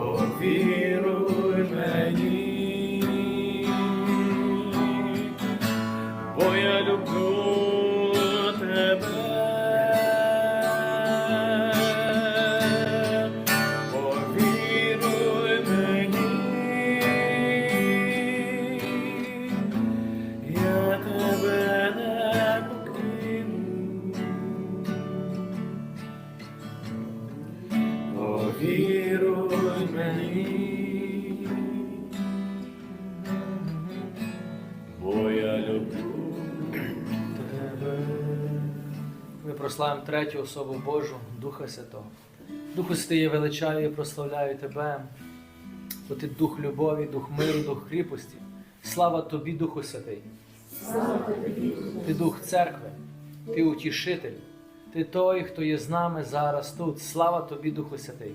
повіруй мені, бо я люблю Повіруй мені, бо я люблю тебе. Ми прославимо третю особу Божу, Духа Святого. Духу Святий, я величаю і прославляю Тебе, бо Ти дух любові, дух миру, дух кріпості. Слава Тобі, Духу Святий. Ти дух церкви, ти утішитель, ти той, хто є з нами зараз тут. Слава Тобі, Духу Святий.